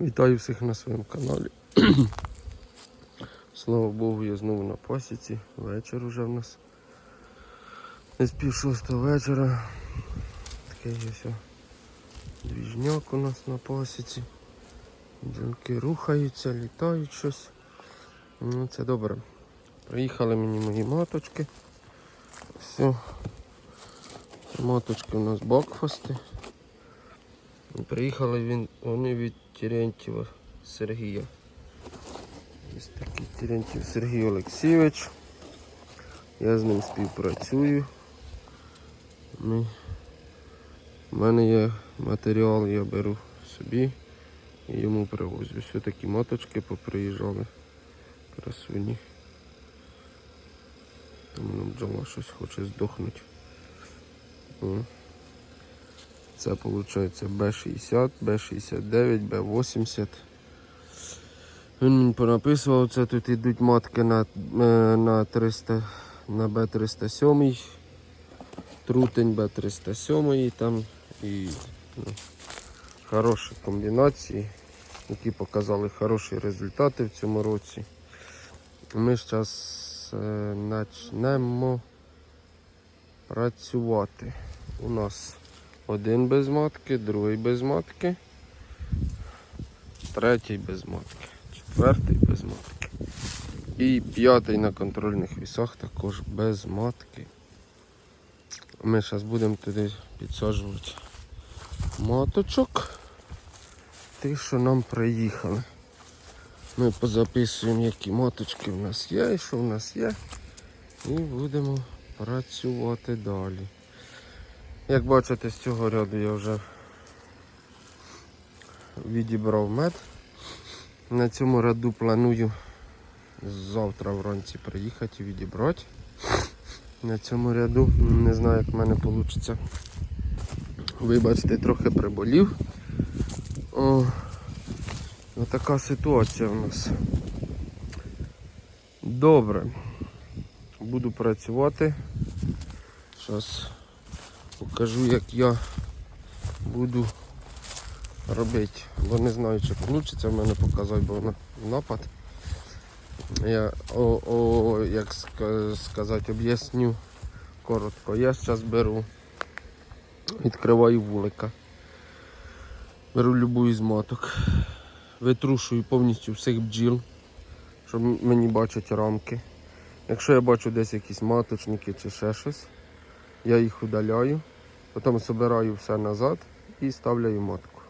Вітаю всіх на своєму каналі. Слава Богу, я знову на пасіці. Вечір уже в нас. Десь пів шостого вечора. Такий ось двіжняк у нас на пасіці. Дзвінки рухаються, літають щось. Ну, це добре. Приїхали мені мої маточки. Все. Маточки у нас бакфасти. Приїхали він, вони від Терентьєва Сергія. Ось такий Терентьєв Сергій Олексійович. Я з ним співпрацюю. Ми, у мене є матеріал, я беру собі і йому привозю. Ось такі маточки поприїжджали. Красуні. Там воно бджола щось хоче здохнути. Це виходить Б60, Б69, Б80. Він мені понаписував, це тут йдуть матки на, е, на 300, на Б307, трутень Б307 там і ну, хороші комбінації, які показали хороші результати в цьому році. Ми зараз е, почнемо працювати. У нас один без матки, другий без матки, третій без матки, четвертий без матки. І п'ятий на контрольних вісах також без матки. Ми зараз будемо туди підсаджувати маточок. Ті, що нам приїхали. Ми позаписуємо, які маточки в нас є і що в нас є. І будемо працювати далі. Як бачите, з цього ряду я вже відібрав мед. На цьому ряду планую завтра вранці приїхати і відібрати. На цьому ряду не знаю, як в мене вийде. Вибачте, трохи приболів. О, така ситуація в нас. Добре. Буду працювати. Зараз покажу, як я буду робити. Бо не знаю, чи вийде в мене показати, бо на напад. Я о, о, як сказати, об'ясню коротко. Я зараз беру, відкриваю вулика. Беру любу із маток, витрушую повністю всіх бджіл, щоб мені бачать рамки. Якщо я бачу десь якісь маточники чи ще щось, я їх удаляю, потім збираю все назад і ставляю матку.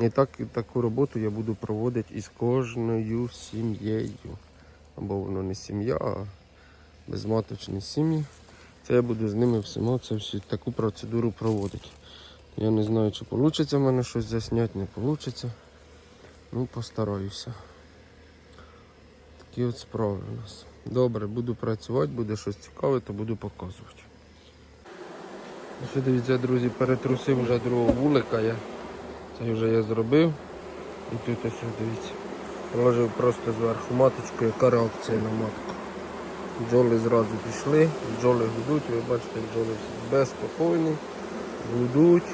І так, таку роботу я буду проводити із кожною сім'єю. Або воно не сім'я, а безматочні сім'ї. Це я буду з ними всіма це всю таку процедуру проводити. Я не знаю, чи вийде в мене щось засняти, не вийде. Ну, постараюся. Такі от справи у нас. Добре, буду працювати, буде щось цікаве, то буду показувати. Ось дивіться, друзі, перетрусив вже другого вулика. Я. Це вже я зробив. І тут ось дивіться. Положив просто зверху маточку, яка реакція на матку. Бджоли зразу пішли, бджоли гудуть, ви бачите, бджоли безпокійні, гудуть.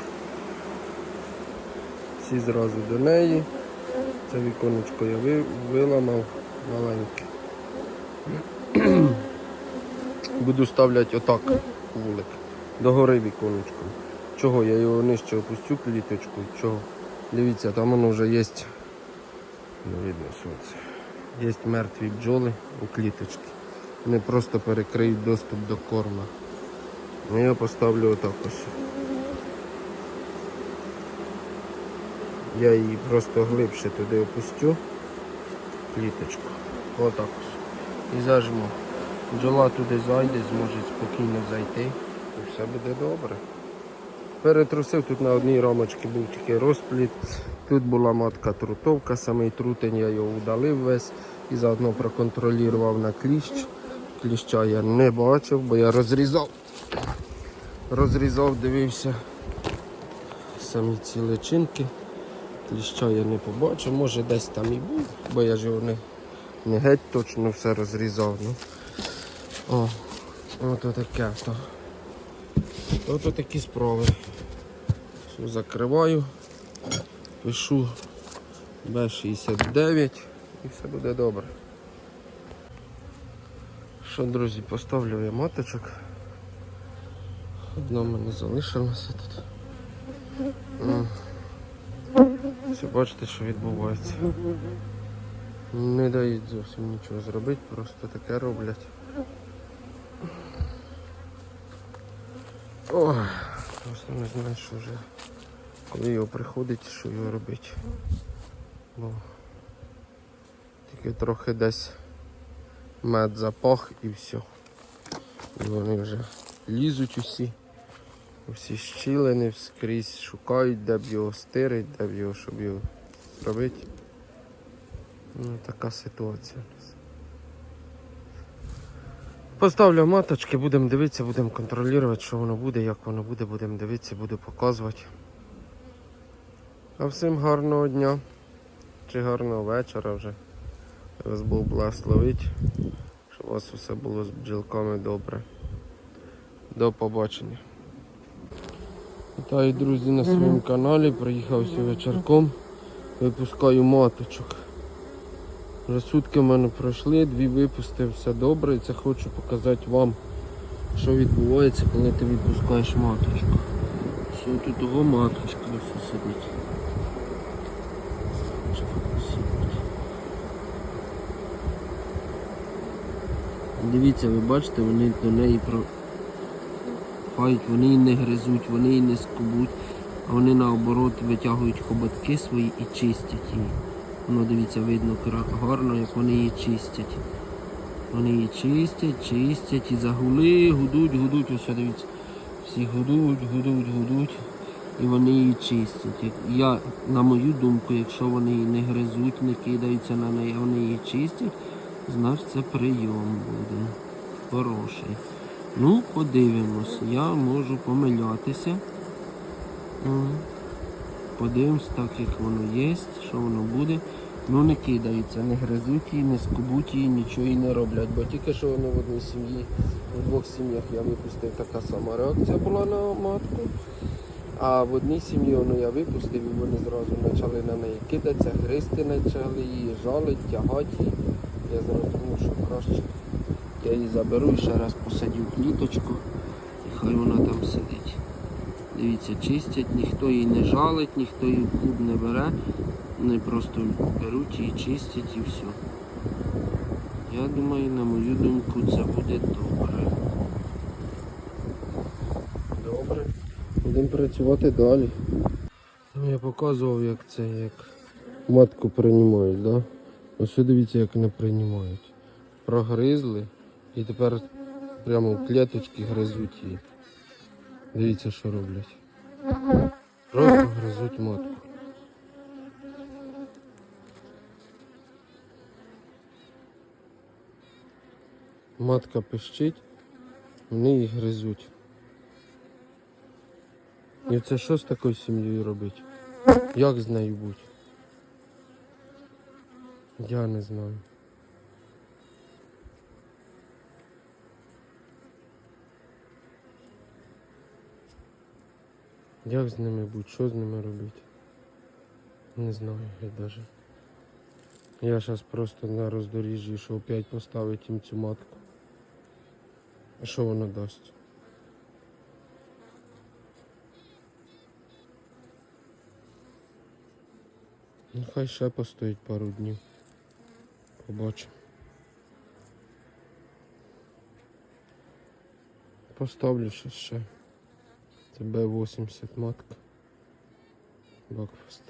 Всі зразу до неї. Це віконечко я виламав маленьке. Буду ставляти отак вулик. Догори віконечком. Чого? Я його нижче опустю кліточку. Чого? Дивіться, там воно вже є. Не видно сонце. Є мертві бджоли у кліточці. Вони просто перекриють доступ до корма. Ну я поставлю отак ось. Я її просто глибше туди опустю. Кліточку. Отак ось. І зажму. Бджола туди зайде, зможе спокійно зайти. Все буде добре. Перетрусив тут на одній рамочці був тільки розпліт. Тут була матка трутовка, самий трутень я його удалив весь і заодно проконтролював на кліщ. Кліща я не бачив, бо я розрізав. Розрізав, дивився самі ці личинки. Кліща я не побачив, може десь там і був, бо я ж його не, не геть точно все розрізав. Ну. О, ото таке. То. Ото такі справи. Все закриваю, пишу Б69 і все буде добре. Що, друзі, поставлю я маточок. Одна мене залишилася тут. Все бачите, що відбувається. Не дають зовсім нічого зробити, просто таке роблять. Ой, просто не знаю, що вже. Коли його приходить, що його робити. Бо тільки трохи десь мед запах і все. І вони вже лізуть усі. Усі щілини скрізь шукають, де б його стирить, де б його, щоб його зробити. Ну, така ситуація. Поставлю маточки, будемо дивитися, будемо контролювати, що воно буде, як воно буде, будемо дивитися, буду показувати. А всім гарного дня чи гарного вечора вже. Вас Бог благословить, щоб у вас все було з бджілками добре. До побачення. Вітаю, друзі, на своєму каналі. Приїхав сьогодні вечірком. Випускаю маточок. Вже сутки в мене пройшли, дві випустив, все добре. І це хочу показати вам, що відбувається, коли ти відпускаєш маточку. Що тут того маточка ось сидить. Дивіться, ви бачите, вони до неї про фають, вони її не гризуть, вони її не скубуть, а вони наоборот витягують хоботки свої і чистять її. Воно дивіться, видно гарно, як вони її чистять. Вони її чистять, чистять і загули, гудуть, гудуть, ось дивіться. Всі гудуть, гудуть, гудуть. І вони її чистять. Я, на мою думку, якщо вони її не гризуть, не кидаються на неї, вони її чистять, значить це прийом буде. Хороший. Ну, подивимось. Я можу помилятися. Подивимось так, як воно є, що воно буде. Ну не кидаються, не гризуть її, не скубуть її, нічого їй не роблять. Бо тільки що вони в одній сім'ї, в двох сім'ях я випустив така сама реакція була на матку. А в одній сім'ї воно я випустив і вони зразу почали на неї кидатися, гризти почали її, жалить, тягати. Я зрозумів, що краще я її заберу і ще раз посадю в кліточку і хай вона там сидить. Дивіться, чистять, ніхто її не жалить, ніхто її в клуб не бере. Вони просто беруть її, чистять і все. Я думаю, на мою думку, це буде добре. Добре. Будемо працювати далі. Ну, я показував, як це, як матку приймають, да? Ось дивіться, як не приймають. Прогризли і тепер прямо в клеточки гризуть її. Дивіться, що роблять. Просто гризуть матку. Матка пищить, вони її гризуть. І це що з такою сім'єю робити? Як з нею бути? Я не знаю. Як з ними бути? Що з ними робити? Не знаю я даже. Я зараз просто на роздоріжжі, що опять поставить їм цю матку. Що воно дасть? Ну хай ще постоїть пару днів. Побачимо. Поставлю ще ще. Це Б80 матка. Бакфаст.